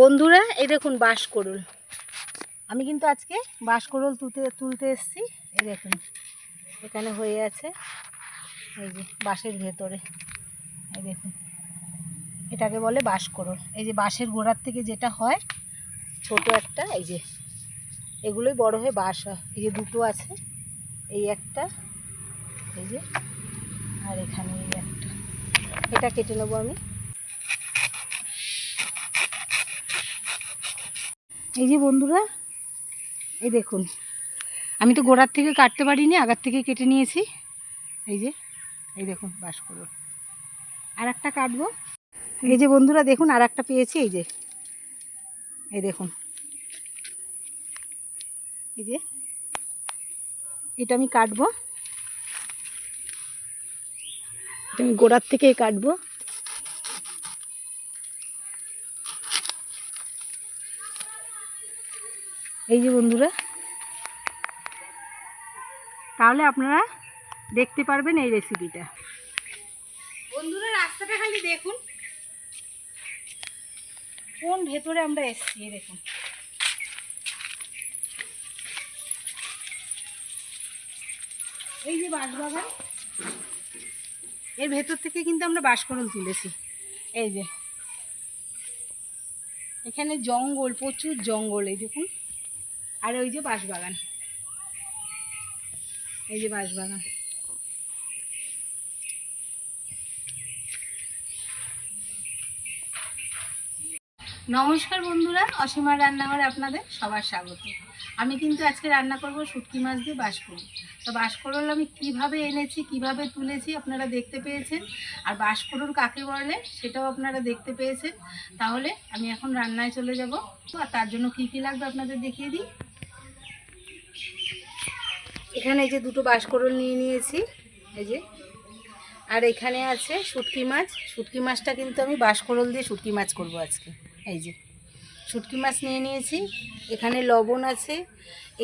বন্ধুরা, এই দেখুন বাঁশকরুল আমি কিন্তু আজকে বাঁশকরুল তুলতে তুলতে এসেছি। এই দেখুন, এখানে হয়ে আছে এই যে বাঁশের ভেতরে। এই দেখুন, এটাকে বলে বাঁশকরুল এই যে বাঁশের গোড়ার থেকে যেটা হয়, ছোট একটা, এই যে এগুলোই বড় হয়ে বাঁশ হয়। এই যে দুটো আছে, এই একটা, এই যে, আর এখানে এই একটা। এটা কেটে নেব আমি। এই যে বন্ধুরা, এই দেখুন। আমি তো গোড়ার থেকে কাটতে পারিনি, আগার থেকে কেটে নিয়েছি। এই যে, এই দেখুন, বাস করুন আর একটা কাটবো। এই যে বন্ধুরা, দেখুন আর একটা পেয়েছি, এই যে। এই দেখুন। এই যে, এটা আমি কাটবো। এটা আমি গোড়ার থেকেই কাটবো। এই যে বন্ধুরা। তাহলে আপনারা দেখতে পারবেন এই রেসিপিটা বন্ধুরা, রাস্তাটা খালি দেখুন। কোন ভেতরে আমরা এসছি দেখুন। এই যে বাঁশবাগান। এর ভেতর থেকে কিন্তু আমরা বাঁশকরল তুলেছি। এই যে। এখানে জঙ্গল, প্রচুর জঙ্গল, এই দেখুন। আর ওই যে বাঁশবাগান। এই যে বাঁশবাগান। নমস্কার বন্ধুরা, অসীমার রান্নাঘরে আপনাদের সবার স্বাগত। আমি কিন্তু আজকে রান্না করব শুটকি মাছ দিয়ে বাঁশকরুল তো বাঁশকরুল আমি কীভাবে এনেছি, কীভাবে তুলেছি আপনারা দেখতে পেয়েছেন। আর বাঁশকরুল কাকে বলে সেটাও আপনারা দেখতে পেয়েছেন। তাহলে আমি এখন রান্নায় চলে যাব। আর তার জন্য কী কী লাগবে আপনাদের দেখিয়ে দিই। এখানে এই যে দুটো বাঁশকরুল নিয়ে নিয়েছি, এই যে। আর এখানে আছে শুটকি মাছ। শুটকি মাছটা কিন্তু আমি বাঁশকরুল দিয়ে শুটকি মাছ করব আজকে, এই যে। শুটকি মাছ নিয়ে নিয়েছি, এখানে লবণ আছে,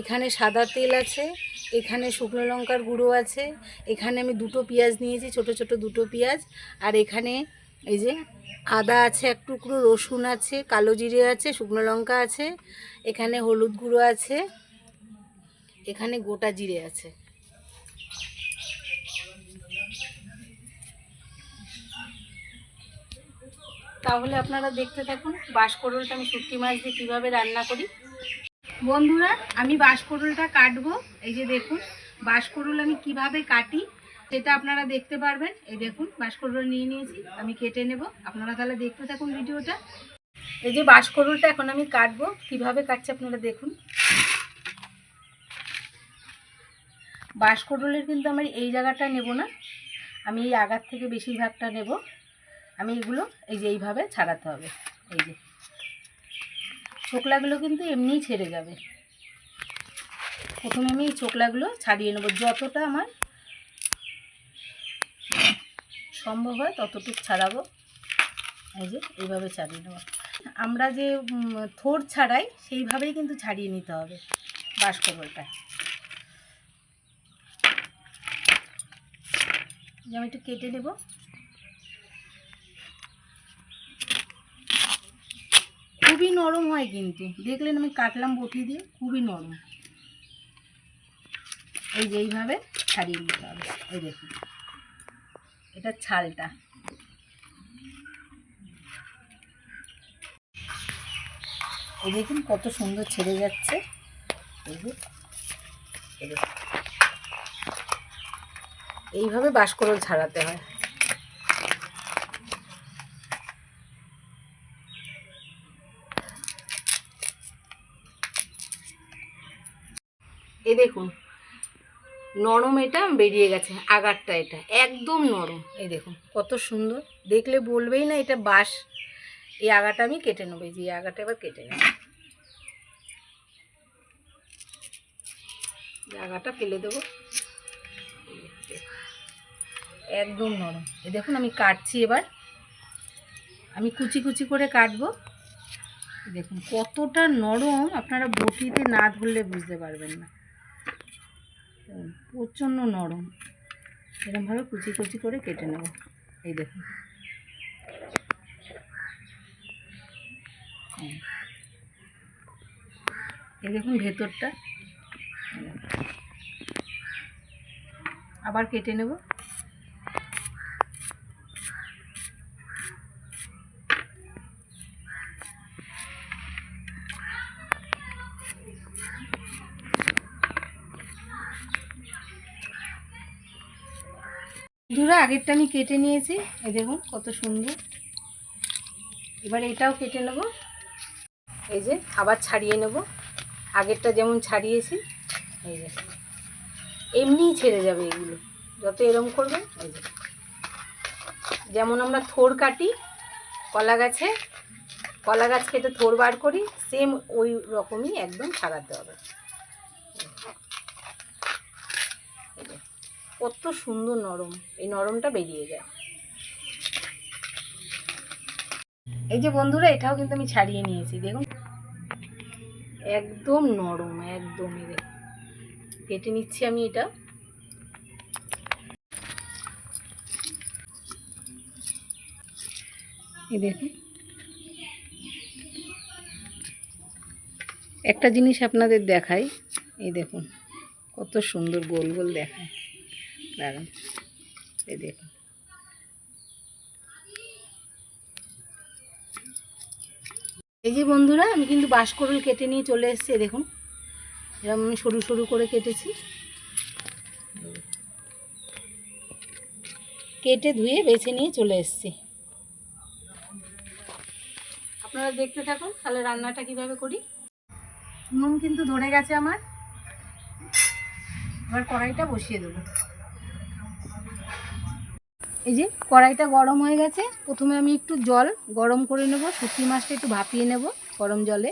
এখানে সাদা তেল আছে, এখানে শুকনো লঙ্কার গুঁড়ো আছে, এখানে আমি দুটো পেঁয়াজ নিয়েছি, ছোট ছোট দুটো পেঁয়াজ, আর এখানে এই যে আদা আছে এক টুকরো, রসুন আছে, কালো জিরে আছে, শুকনো লঙ্কা আছে, এখানে হলুদ গুঁড়ো আছে এখানে গোটা জিরে আছে। তাহলে আপনারা দেখতে থাকুন বাঁশকরুলটা আমি শুটকি মাছ দিয়ে কীভাবে রান্না করি। বন্ধুরা আমি বাঁশকরুলটা কাটবো। এই যে দেখুন বাঁশকরুল আমি কীভাবে কাটি সেটা আপনারা দেখতে পারবেন। এই দেখুন বাঁশকরুল নিয়ে নিয়েছি আমি কেটে নেব। আপনারা তাহলে দেখতে থাকুন ভিডিওটা। এই যে বাঁশকরুলটা এখন আমি কাটবো। কীভাবে কাটছে আপনারা দেখুন। বাঁশকরুলের কিন্তু আমার এই জায়গাটা নেব না। আমি এই আগার থেকে বেশিরভাগটা নেব। আমি এগুলো এই যে এইভাবে ছাড়াতে হবে। এই যে। ছোকলাগুলো কিন্তু এমনিই ছেড়ে যাবে। প্রথমে আমি এই ছোকলাগুলো ছাড়িয়ে নেব। যতটা আমার সম্ভব হয় ততটুকু ছাড়াবো। এই যে এইভাবে ছাড়িয়ে নেব। আমরা যে থোর ছাড়াই সেইভাবেই কিন্তু ছাড়িয়ে নিতে হবে বাঁশকরলটা আমি একটু কেটে নেব। খুবই নরম হয় কিন্তু। দেখলেন আমি কাটলাম বটি দিয়ে, খুবই নরম। এই যে এইভাবে ছাড়িয়ে নিতে হবে। এই দেখুন, এটা ছালটা। এই দেখুন কত সুন্দর ছেড়ে যাচ্ছে। যে, এই দেখুন। এইভাবে বাঁশকরল ছাড়াতে হয়। এই দেখুন, নরম এটা বেরিয়ে গেছে, আগারটা এটা, একদম নরম। এই দেখুন, কত সুন্দর। দেখলে বলবেই না এটা বাঁশ। এই আগাটা আমি কেটে নেব, এই যে আগাটা এবার কেটে নেব। আগাটা ফেলে দেবো। একদম নরম। এই দেখুন, আমি কাটছি এবার। আমি কুচি কুচি করে কাটবো। দেখুন, কতটা নরম আপনারা বটিতে না ধরলে বুঝতে পারবেন না। প্রচণ্ড নরম। এরকমভাবে কুচি কুচি করে কেটে নেব। এই দেখুন। এই দেখুন ভেতরটা। আবার কেটে নেব। দুরা আগেরটা আমি কেটে নিয়েছি। এই দেখুন, কত সুন্দর। এবার এটাও কেটে নেব। এই যে, আবার ছাড়িয়ে নেব। আগেরটা যেমন ছাড়িয়েছি, এই যে। এমনিই ছেড়ে যাবে এগুলো। যত এরম করবে, এই যে। যেমন আমরা থোর কাটি, কলা গাছে, কলা গাছ কেটে থোর বার করি সেম ওই রকমই একদম ছাড়াতে হবে এই যে, কত সুন্দর নরম। এই নরমটা বেরিয়ে যায়। এই যে বন্ধুরা, এটাও কিন্তু আমি ছাড়িয়ে নিয়েছি, দেখুন। একদম নরম, একদম এই কেটে নিচ্ছি আমি এটা। দেখুন। একটা জিনিস আপনাদের দেখাই, এই দেখুন, কত সুন্দর গোল গোল দেখায়। এই এই যে বন্ধুরা, আমি কিন্তু বাঁশকরুল কেটে নিয়ে চলে এসেছি দেখুন। এরকম আমি সরু সরু করে কেটেছি। কেটে ধুয়ে বেছে নিয়ে চলে এসেছি। আপনারা দেখতে থাকুন, তাহলে রান্নাটা কীভাবে করি? নুন কিন্তু ধরে গেছে আমার। এবার কড়াইটা বসিয়ে দেবো। এই যে কড়াইটা গরম হয়ে গেছে, প্রথমে আমি একটু জল গরম করে নেব, শুটকি মাছটা একটু ভাপিয়ে নেব গরম জলে।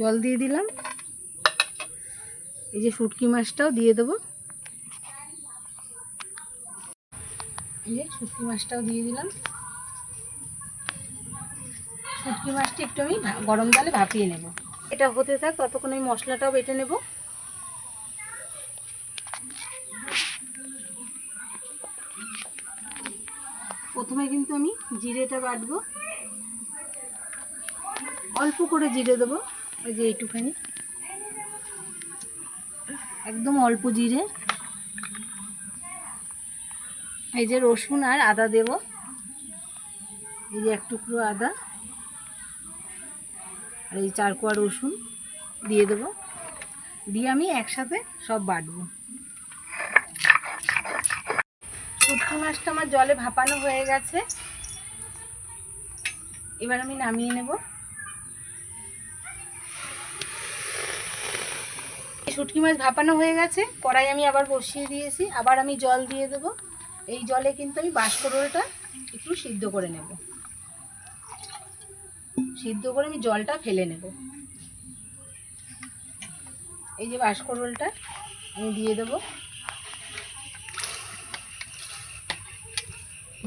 জল দিয়ে দিলাম। এই যে শুটকি মাছটাও দিয়ে দেবো। এই যে শুটকি মাছটাও দিয়ে দিলাম। শুটকি মাছটা একটু আমি গরম জলে ভাপিয়ে নেব। এটা হতে থাক, ততক্ষণ আমি মশলাটাও বেটে নেব। প্রথমে কিন্তু আমি জিরেটা বাটবো। অল্প করে জিরে দেবো, ওই যে এইটুখানি। একদম অল্প জিরে। এই যে রসুন আর আদা দেব। এই যে এক টুকরো আদা। আর এই চার কোয়া রসুন দিয়ে দেবো। দিয়ে আমি একসাথে সব বাটবো। শুটকি মাছটা আমার জলে ভাপানো হয়ে গেছে। এবার আমি নামিয়ে নেব। শুটকি মাছ ভাপানো হয়ে গেছে, কড়াই আমি আবার বসিয়ে দিয়েছি, আবার আমি জল দিয়ে দেব। এই জলে কিন্তু আমি বাঁশকরোলটা একটু সিদ্ধ করে নেব। সিদ্ধ করে আমি জলটা ফেলে নেব। এই যে বাঁশকরোলটা আমি দিয়ে দেবো।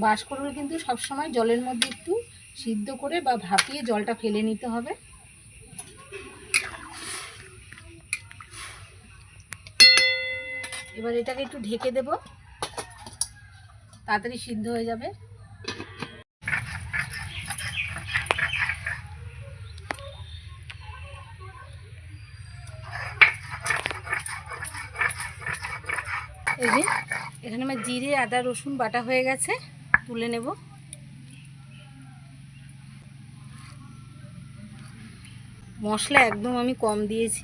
বাঁশকরুল কিন্তু সবসময় জলের মধ্যে একটু সিদ্ধ করে বা ভাপিয়ে জলটা ফেলে নিতে হবে। এবার এটাকে একটু ঢেকে দেব। তাড়াতাড়ি সিদ্ধ হয়ে যাবে। এখানে আমার জিরে, আদা, রসুন বাটা হয়ে গেছে। তুলে নেব। মশলা একদম আমি কম দিয়েছি।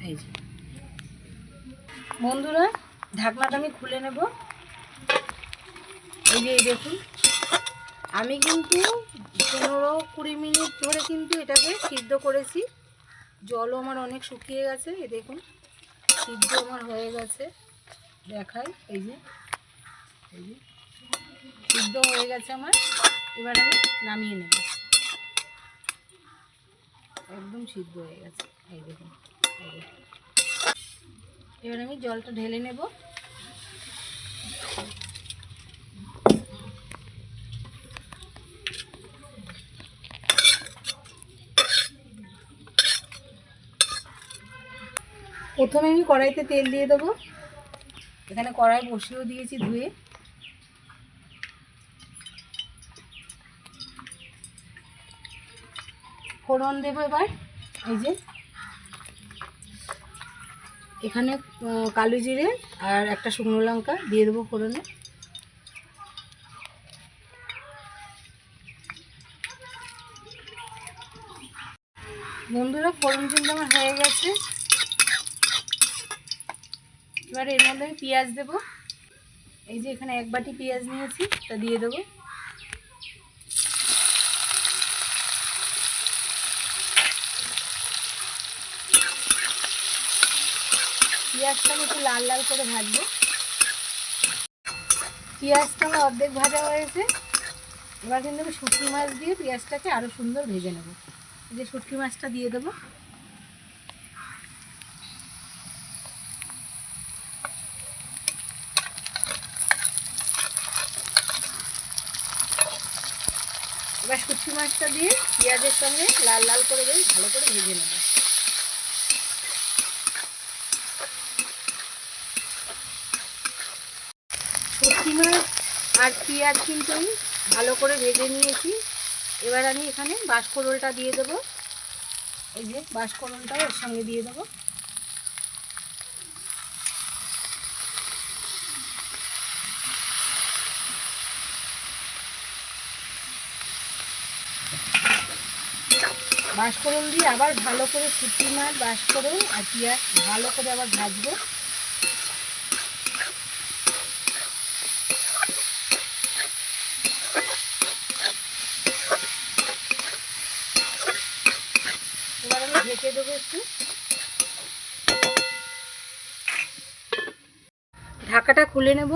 এই যে। বন্ধুরা, ঢাকনাটা আমি খুলে নেব। এই যে দেখুন। আমি কিন্তু পনেরো কুড়ি মিনিট ধরে কিন্তু এটাকে সিদ্ধ করেছি। জলও আমার অনেক শুকিয়ে গেছে, এই দেখুন। সিদ্ধ আমার হয়ে গেছে। দেখাই, এই যে। সিদ্ধ হয়ে গেছে আমার। এবার আমি নামিয়ে নেব। একদম সিদ্ধ হয়ে গেছে। এই দেখুন এবার আমি জলটা ঢেলে নেব। প্রথমে আমি কড়াইতে তেল দিয়ে দেবো। এখানে কড়াই বসিয়েও দিয়েছি ধুয়ে। ফোড়ন দেবো এবার। এই যে। এখানে কালো জিরে আর একটা শুকনো লঙ্কা দিয়ে দেবো ফোড়নে। বন্ধুরা, ফোড়ন কিন্তু আমার হয়ে গেছে। এবার এর মধ্যে আমি পেঁয়াজ দেবো। এই যে এখানে এক বাটি পেঁয়াজ নিয়েছি, তা দিয়ে দেবো। পেঁয়াজটাকে একটু লাল লাল করে ভাজবো। পেঁয়াজটা আমার অর্ধেক ভাজা হয়েছে। এবার কিন্তু আমি শুটকি মাছ দিয়ে পেঁয়াজটাকে আরও সুন্দর ভেজে নেব। যে শুটকি মাছটা দিয়ে দেবো। এবার শুটকি মাছটা দিয়ে পেঁয়াজের সঙ্গে লাল লাল করে দিয়ে ভালো করে ভেজে নেব শুটকি মাছ আর পেঁয়াজ কিন্তু আমি ভালো করে ভেজে নিয়েছি। এবার আমি এখানে বাঁশকরোলটা দিয়ে দেবো। এই যে বাঁশকরোলটাও এর সঙ্গে দিয়ে দেবো। বাঁশকরোল দিয়ে আবার ভালো করে শুটকি মাছ বাঁশকরোল আর পেঁয়াজ ভালো করে আবার ভাজবো এবার আমি ঢেকে দেবো একটু। ঢাকাটা খুলে নেব।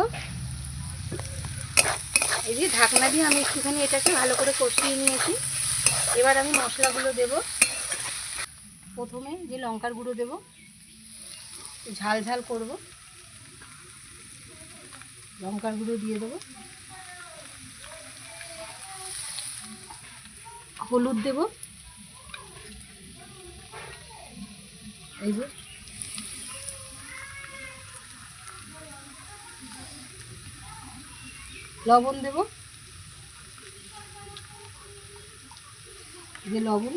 এই যে ঢাকনা দিয়ে আমি একটুখানি এটাকে ভালো করে কষিয়ে নিয়েছি। এবার আমি মশলাগুলো দেব। প্রথমে যে লঙ্কার গুঁড়ো দেব, ঝাল ঝাল করব। লঙ্কার গুঁড়ো দিয়ে দেবো। হলুদ দেব। এই যে। লবণ দেব। যে লবণ।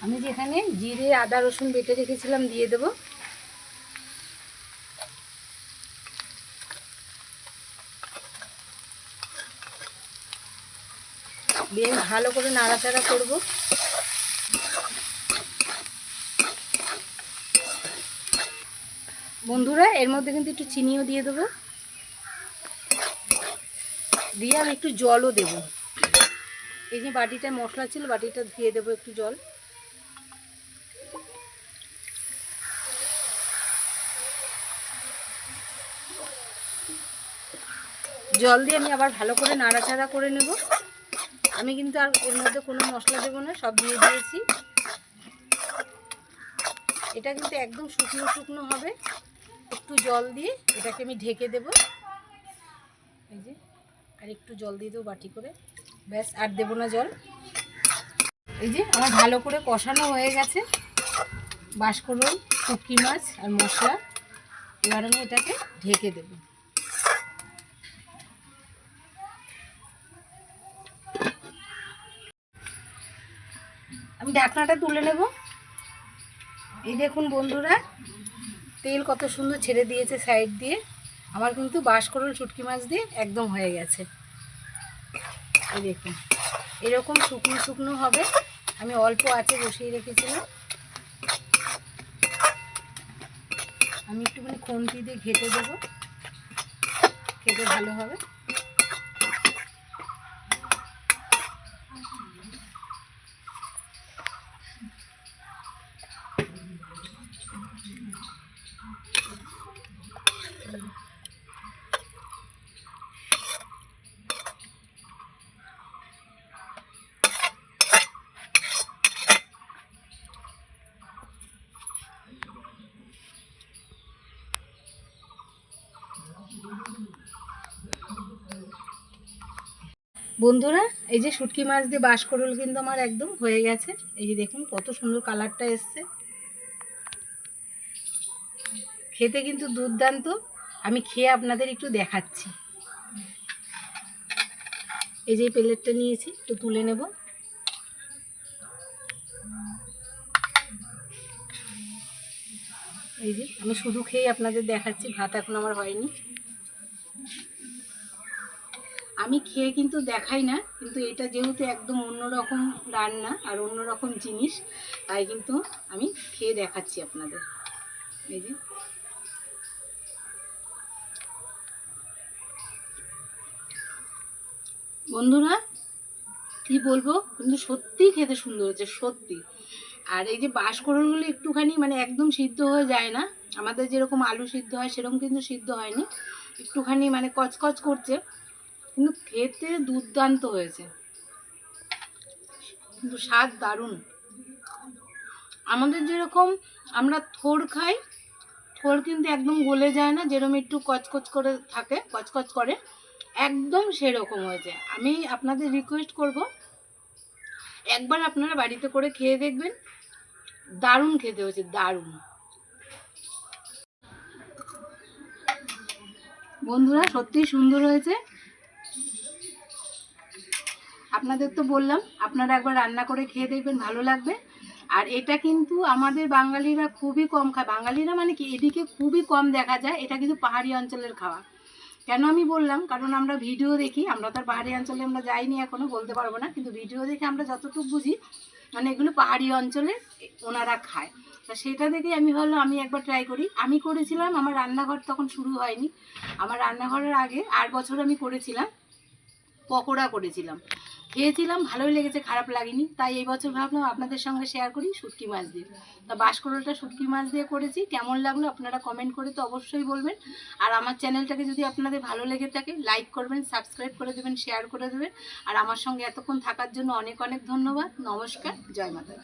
আমি যেখানে জিরে, আদা, রসুন বেটে রেখেছিলাম, দিয়ে দেব। বেশ ভালো করে নাড়াচাড়া করব। বন্ধুরা, এর মধ্যে কিন্তু একটু চিনিও দিয়ে দেবো। দিয়ে আমি একটু জলও দেব। এই যে বাটিটা মশলা ছিল, বাটিটা দিয়ে দেবো একটু জল। জল দিয়ে আমি আবার ভালো করে নাড়াচাড়া করে নেব। আমি কিন্তু আর এর মধ্যে কোনো মশলা দেবো না, সব দিয়ে দিয়েছি। এটা কিন্তু একদম শুকনো শুকনো হবে। একটু জল দিয়ে এটাকে আমি ঢেকে দেব। এই যে, আর একটু জল দিয়ে দেবো বাটি করে। ব্যাস, আর দেবো না জল। এই যে, আমার ভালো করে কষানো হয়ে গেছে। বাঁশকরল শুটকি মাছ আর মশলা। এবার আমি এটাকে ঢেকে দেবো। আমি ঢাকনাটা তুলে নেব। এই দেখুন বন্ধুরা তেল কত সুন্দর ছেড়ে দিয়েছে সাইড দিয়ে। আমার কিন্তু বাঁশকরল শুটকি মাছ দিয়ে একদম হয়ে গেছে। এই দেখুন, এরকম শুকনো শুকনো হবে। আমি অল্প আছে বসিয়ে রেখেছিলাম। আমি একটুখানি খুন্তি দিয়ে ঘেটে দেবো। খেতে ভালো হবে। বন্ধুরা, এই যে শুটকি মাছ দিয়ে বাস বাঁশকরল কিন্তু আমার একদম হয়ে গেছে। এই যে দেখুন, কত সুন্দর কালারটা এসছে। খেতে কিন্তু দুর্দান্ত। আমি খেয়ে আপনাদের একটু দেখাচ্ছি। এই যে প্লেটটা নিয়েছি, একটু তুলে নেব। এই যে, আমি শুধু খেয়ে আপনাদের দেখাচ্ছি, ভাত এখন আমার হয়নি। আমি খেয়ে কিন্তু দেখাই না, কিন্তু এটা যেহেতু একদম অন্যরকম রান্না আর অন্যরকম জিনিস, তাই কিন্তু আমি খেয়ে দেখাচ্ছি আপনাদের। এই যে বন্ধুরা, কি বলব? কিন্তু সত্যিই খেতে সুন্দর হয়েছে সত্যি আর এই যে বাঁশকরলগুলো একটুখানি মানে একদম সিদ্ধ হয়ে যায় না, আমাদের যেরকম আলু সিদ্ধ হয় সেরকম কিন্তু সিদ্ধ হয়নি, একটুখানি মানে কচকচ করছে, কিন্তু খেতে দুর্দান্ত হয়েছে। কিন্তু স্বাদ দারুণ। আমাদের যেরকম আমরা থোর খাই, থোর কিন্তু একদম গলে যায় না যেরকম একটু কচকচ করে থাকে, কচকচ করে। একদম সেরকম হয়েছে। আমি আপনাদের রিকোয়েস্ট করব, একবার আপনারা বাড়িতে করে খেয়ে দেখবেন। দারুণ খেতে হয়েছে, দারুণ। বন্ধুরা, সত্যিই সুন্দর হয়েছে। আপনাদের তো বললাম, আপনারা একবার রান্না করে খেয়ে দেখবেন, ভালো লাগবে। আর এটা কিন্তু আমাদের বাঙালিরা খুবই কম খায়। বাঙালিরা মানে কি, এদিকে খুবই কম দেখা যায়, এটা কিন্তু পাহাড়ি অঞ্চলের খাওয়া। কেন আমি বললাম? কারণ আমরা ভিডিও দেখি, আমরা তো আর পাহাড়ি অঞ্চলে আমরা যাইনি এখনও বলতে পারব না। কিন্তু ভিডিও দেখে আমরা যতটুকু বুঝি মানে এগুলো পাহাড়ি অঞ্চলে ওনারা খায়। তা সেটা দেখে আমি ভাবলাম, আমি একবার ট্রাই করি। আমি করেছিলাম, আমার রান্নাঘর তখন শুরু হয়নি। আমার রান্নাঘরের আগে আট বছর আমি করেছিলাম, পকোড়া করেছিলাম। খেয়েছিলাম, ভালোই লেগেছে, খারাপ লাগেনি। তাই এই বছর ভাবলাম আপনাদের সঙ্গে শেয়ার করি শুটকি মাছ দিয়ে। তা বাঁশকরলটা শুটকি মাছ দিয়ে করেছি, কেমন লাগল আপনারা কমেন্ট করে তো অবশ্যই বলবেন। আর আমার চ্যানেলটাকে যদি আপনাদের ভালো লেগে থাকে লাইক করবেন সাবস্ক্রাইব করে দেবেন শেয়ার করে দেবেন। আর আমার সঙ্গে এতক্ষণ থাকার জন্য অনেক অনেক ধন্যবাদ। নমস্কার, জয় মাতা